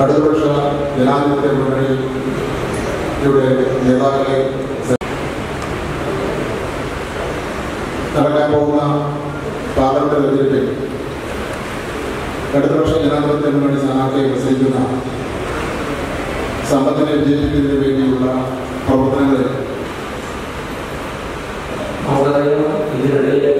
ജനാധിപത്യ മുന്നണിയുടെ നേതാക്കളെ നടക്കാൻ പോകുന്ന പാർലമെന്റ് തെരഞ്ഞെടുപ്പിൽ ഇടതുപക്ഷ ജനാധിപത്യ മുന്നണി സ്ഥാനാർത്ഥിയെ പ്രസംഗിക്കുന്ന സമ്പത്തിനെ വിജയിപ്പിക്കുന്നതിന് വേണ്ടിയുള്ള പ്രവർത്തനങ്ങളിൽ നമുക്കറിയാം ഇതിനിടയിലേക്ക്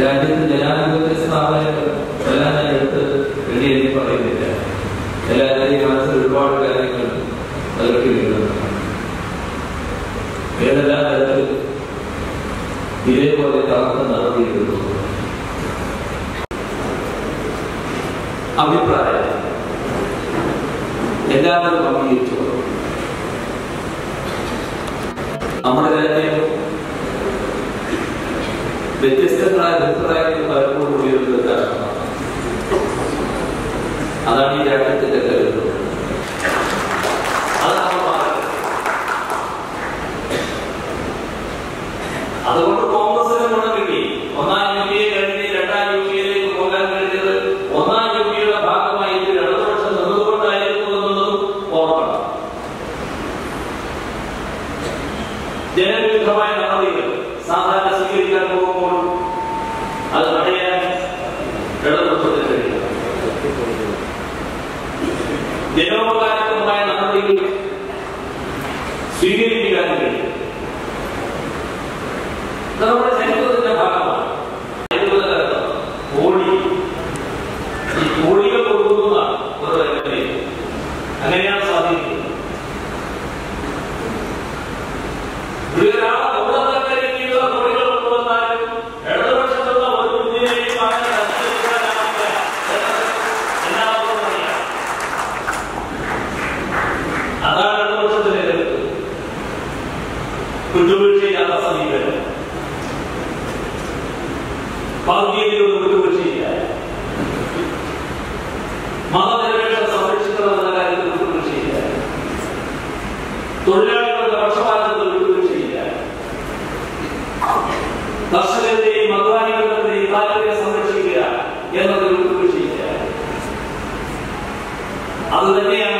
രാജ്യത്ത് ജനാധിപത്യ സ്ഥാപനങ്ങൾ എല്ലാം ഞാൻ എടുത്ത് എണ്ണി എണ്ണി പറയുന്നില്ല. എല്ലാവരുടെയും മനസ്സിൽ ഒരുപാട് കാര്യങ്ങൾ നൽകിയിരിക്കുന്നുണ്ട് ഏതെല്ലാ തരത്തിലും ഇതേപോലെ തർക്കം നടത്തിയിരുന്നു? അഭിപ്രായം. എല്ലാവരും അംഗീകരിച്ചു. നമ്മുടെ രാജ്യം വ്യത്യസ്തങ്ങളായ അഭിപ്രായങ്ങൾ പലപ്പോഴും ഉയരുന്ന രാഷ്ട്രമാണ് അതാണ് ഈ രാജ്യത്തിന്റെ മാറരുത്. അതുകൊണ്ട് കോൺഗ്രസിന് ഗുണം കിട്ടി. ഒന്നാം യു കഴിഞ്ഞ് രണ്ടാം യു പോകാൻ കഴിഞ്ഞത് ഒന്നാം യു ഭാഗമായി ഇത് ഇടതുപക്ഷം നിന്നുകൊണ്ടായിരുന്നു എന്നുള്ളതും ഓർക്കണം. ജനവിരുദ്ധമായ നടപടികൾ. സാധാരണ സ്വീകരിക്കാൻ പോകുമ്പോൾ അത് തടയാൻ ഇടതുപക്ഷത്തിന് കഴിയില്ല ജനോപകാരപ്രദമായ നടപടികൾ സ്വീകരിക്കാൻ കഴിയും ഇത് നമ്മുടെ തരത്തിലുള്ള സമീപനം ഭാഗ്യയിലുള്ള ഒരു രക്ഷയില്ല മതനിരപേക്ഷ സംരക്ഷിക്കണമെന്ന കാര്യത്തിൽ ഒരു രക്ഷയില്ല തൊഴിലാളികളുടെ പക്ഷപാതത്തിൽ ഒരു രക്ഷയില്ല കർഷകരുടെയും അധ്വാനികളുടെയും താല്പര്യം സംരക്ഷിക്കുക എന്നതിൽ ഒരു രക്ഷയില്ല അത് തന്നെയാണ്